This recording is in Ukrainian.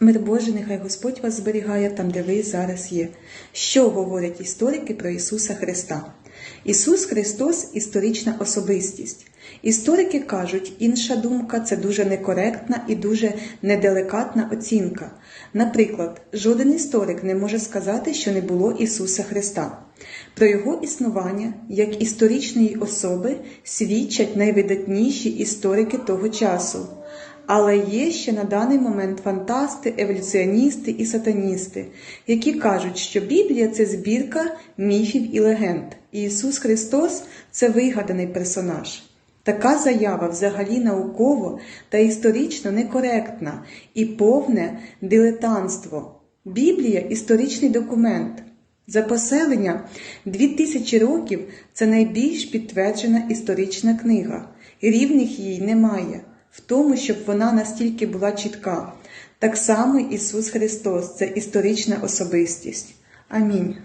Мир Божий, нехай Господь вас зберігає там, де ви зараз є. Що говорять історики про Ісуса Христа? Ісус Христос історична особистість. Історики кажуть, інша думка це дуже некоректна і дуже неделикатна оцінка. Наприклад, жоден історик не може сказати, що не було Ісуса Христа. Про його існування як історичної особи свідчать найвидатніші історики того часу. Але є ще на даний момент фантасти, еволюціоністи і сатаністи, які кажуть, що Біблія це збірка міфів і легенд, і Ісус Христос це вигаданий персонаж. Така заява взагалі науково та історично некоректна і повне дилетантство. Біблія історичний документ. За поселення 2000 років це найбільш підтверджена історична книга, рівних їй немає в тому, щоб вона настільки була чітка. Так само Ісус Христос це історична особистість. Амінь.